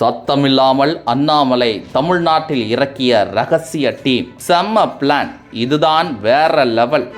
சத்தமில்லாமல் அண்ணாமலை தமிழ்நாட்டில் இறக்கிய ரகசிய டீம். செம்ம பிளான் இதுதான் வேற லெவல்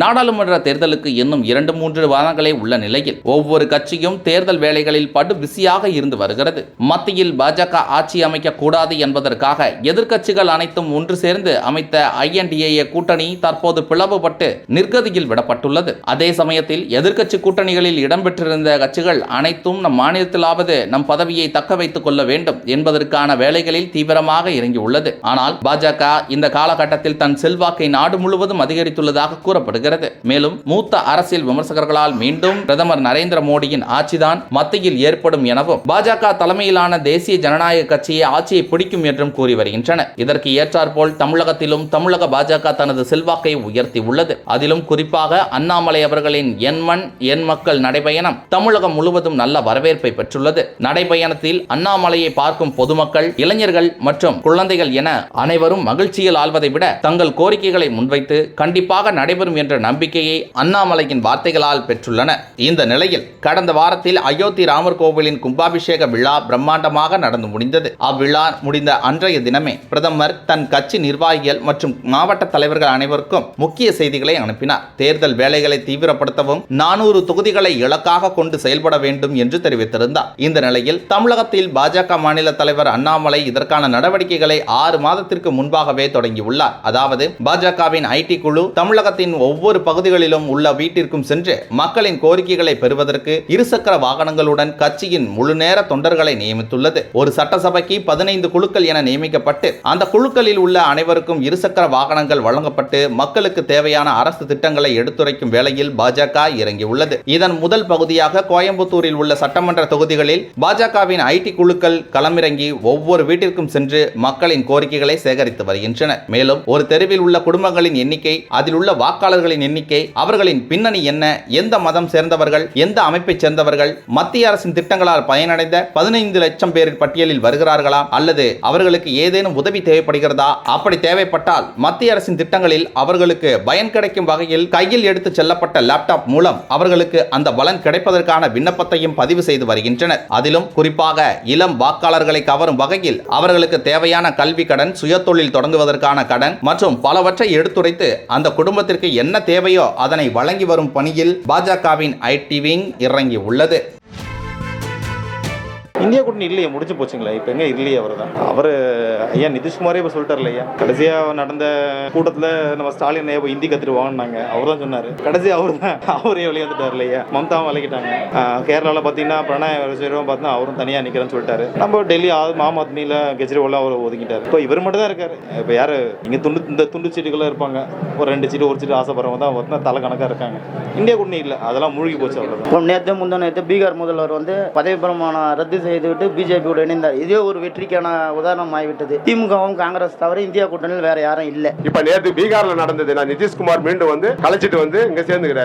நாடாளுமன்ற தேர்தலுக்கு இன்னும் இரண்டு மூன்று வாரங்களே உள்ள நிலையில் ஒவ்வொரு கட்சியும் தேர்தல் வேலைகளில் படு பிஸியாக இருந்து வருகிறது. மத்தியில் பாஜக ஆட்சி அமைக்க கூடாது என்பதற்காக எதிர்க்கட்சிகள் அனைத்தும் ஒன்று சேர்ந்து அமைத்த ஐஎன்டிஏ கூட்டணி தற்போது பிளவுபட்டு நிர்கதியில் விடப்பட்டுள்ளது. அதே சமயத்தில் எதிர்க்கட்சி கூட்டணிகளில் இடம்பெற்றிருந்த கட்சிகள் அனைத்தும் நம் மாநிலத்திலாவது நம் பதவியை தக்க வைத்துக் கொள்ள வேண்டும் என்பதற்கான வேலைகளில் தீவிரமாக இறங்கியுள்ளது. ஆனால் பாஜக இந்த காலகட்டத்தில் தன் செல்வாக்கை நாடு முழுவதும் அதிகரித்துள்ளதாக கூறப்படுகிறது. மேலும் மூத்த அரசியல் விமர்சகர்களால் மீண்டும் பிரதமர் நரேந்திர மோடியின் ஆட்சிதான் மத்தியில் ஏற்படும் எனவும் பாஜக தலைமையிலான தேசிய ஜனநாயக கட்சியை ஆட்சியை பிடிக்கும் என்றும் கூறி வருகின்றன இதற்கு ஏற்றாற்போல் தமிழகத்திலும் தமிழக பாஜக தனது செல்வாக்கை உயர்த்தி உள்ளது. அதிலும் குறிப்பாக அண்ணாமலை அவர்களின் எண்மண் எண் மக்கள் நடைபயணம் தமிழகம் முழுவதும் நல்ல வரவேற்பை பெற்றுள்ளது. நடைபயணத்தில் அண்ணாமலையை பார்க்கும் பொதுமக்கள் இளைஞர்கள் மற்றும் குழந்தைகள் என அனைவரும் மகிழ்ச்சியில் ஆள்வதை விட தங்கள் கோரிக்கைகளை முன்வைத்து கண்டிப்பாக நடைபெறும் என்ற நம்பிக்கையை அண்ணாமலையின் வார்த்தைகளால் பெற்றுள்ளனர் இந்த நிலையில் கடந்த வாரத்தில் அயோத்தி ராமர் கோவிலின் கும்பாபிஷேக விழா பிரம்மாண்டமாக நடந்து முடிந்தது. அவ்விழா முடிந்த அன்றைய தினமே பிரதமர் தன் கட்சி நிர்வாகிகள் மற்றும் மாவட்ட தலைவர்கள் அனைவருக்கும் முக்கிய செய்திகளை அனுப்பினார். தேர்தல் வேலைகளை தீவிரப்படுத்தவும் நானூறு தொகுதிகளை இலக்காக கொண்டு செயல்பட வேண்டும் என்று தெரிவித்திருந்தார். இந்த நிலையில் தமிழகத்தில் பாஜக மாநில தலைவர் அண்ணாமலை இதற்கான நடவடிக்கைகளை ஆறு மாதத்திற்கு முன்பாகவே தொடங்கியுள்ளார். அதாவது பாஜகவின் ஐடி குழு தமிழகத்தின் ஒவ்வொரு ஒவ்வொரு பகுதிகளிலும் உள்ள வீட்டிற்கும் சென்று மக்களின் கோரிக்கைகளை பெறுவதற்கு இருசக்கர வாகனங்களுடன் கட்சியின் முழு நேர தொண்டர்களை நியமித்துள்ளது. ஒரு சட்டசபைக்கு பதினைந்து குழுக்கள் என நியமிக்கப்பட்டு அந்த குழுக்களில் உள்ள அனைவருக்கும் இருசக்கர வாகனங்கள் வழங்கப்பட்டு மக்களுக்கு தேவையான அரசு திட்டங்களை எடுத்துரைக்கும் வேளையில் பாஜக இறங்கியுள்ளது. இதன் முதல் பகுதியாக கோயம்புத்தூரில் உள்ள சட்டமன்ற தொகுதிகளில் பாஜகவின் ஐடி குழுக்கள் களமிறங்கி ஒவ்வொரு வீட்டிற்கும் சென்று மக்களின் கோரிக்கைகளை சேகரித்து வருகின்றனர் மேலும் ஒரு தெருவில் உள்ள குடும்பங்களின் எண்ணிக்கை அதில் உள்ள வாக்காளர்களின் எண்ணிக்கை அவர்களின் பின்னணி என்ன எந்த மதம் சேர்ந்தவர்கள் எந்த அமைப்பைச் சேர்ந்தவர்கள் மத்திய அரசின் திட்டங்களால் பயனடைந்த பதினைந்து லட்சம் பேரின் பட்டியலில் வருகிறார்களா அல்லது அவர்களுக்கு ஏதேனும் உதவி தேவைப்படுகிறதா? அப்படி தேவைப்பட்டால் மத்திய அரசின் திட்டங்களில் அவர்களுக்கு பயன் கிடைக்கும் வகையில் கையில் எடுத்து செல்லப்பட்ட லேப்டாப் மூலம் அவர்களுக்கு அந்த பலன் கிடைப்பதற்கான விண்ணப்பத்தையும் பதிவு செய்து வருகின்றனர். அதிலும் குறிப்பாக இளம் வாக்காளர்களை கவரும் வகையில் அவர்களுக்கு தேவையான கல்வி கடன் சுயதொழில் தொடங்குவதற்கான கடன் மற்றும் பலவற்றை எடுத்துரைத்து அந்த குடும்பத்திற்கு என்ன தேவையோ அதனை வழங்கி வரும் பணியில் பாஜகவின் ஐடி விங் இறங்கி உள்ளது இந்தியா கூட்டணி இல்லையே முடிஞ்சு போச்சுங்களா. இப்போ எங்க இல்லையே அவர் தான் அவர் ஐயா நிதிஷ்குமாரே இப்போ சொல்லிட்டார் ஐயா. கடைசியாக நடந்த கூட்டத்தில் நம்ம ஸ்டாலின் ஐயா போய் ஹிந்தி கற்றுருவாங்கன்னாங்க அவர் தான் சொன்னார். கடைசி அவர் தான் அவரே விளையாண்டுட்டார் இல்லையா மம்தாவும் விளக்கிட்டாங்க கேரளாவில் பார்த்தீங்கன்னா பிரணாய் விஜயம் பார்த்தா அவரும் தனியாக நிற்கிறேன்னு சொல்லிட்டாரு. நம்ம டெல்லி ஆ- ஆம் ஆத்மியில் கெஜ்ரிவாலாக அவர் ஒதுக்கிட்டார். இப்போ இவர் மட்டும் தான் இருக்காரு. இப்போ யார்? இங்கே துண்டு இந்த துண்டு சீட்டுகள்லாம் இருப்பாங்க. ஒரு ரெண்டு சீட்டு ஒரு சீட்டு ஆசைப்படுறவங்க தான் பார்த்தா தலை கணக்காக இருக்காங்க. இந்தியா கூட்டணி இல்லை. அதெல்லாம் மூழ்கி போச்சு அவ்வளோதான் நேற்று முந்தா நேற்று பீகார் முதல்வர் வந்து பதவி பிரமாணம் ரத்து செய்துவிட்டு பிஜேபியோடு இணைந்தார். இதே ஒரு வெற்றிக்கான உதாரணம் ஆகிவிட்டது திமுகவும் காங்கிரஸ் தவிர இந்தியா கூட்டணியில் வேற யாரும் இல்லை. இப்ப நேற்று பீகார்ல நடந்தது. நான் நிதிஷ்குமார் மீண்டும் வந்து கலைச்சிட்டு வந்து இங்க சேர்ந்துக்கிறாரு.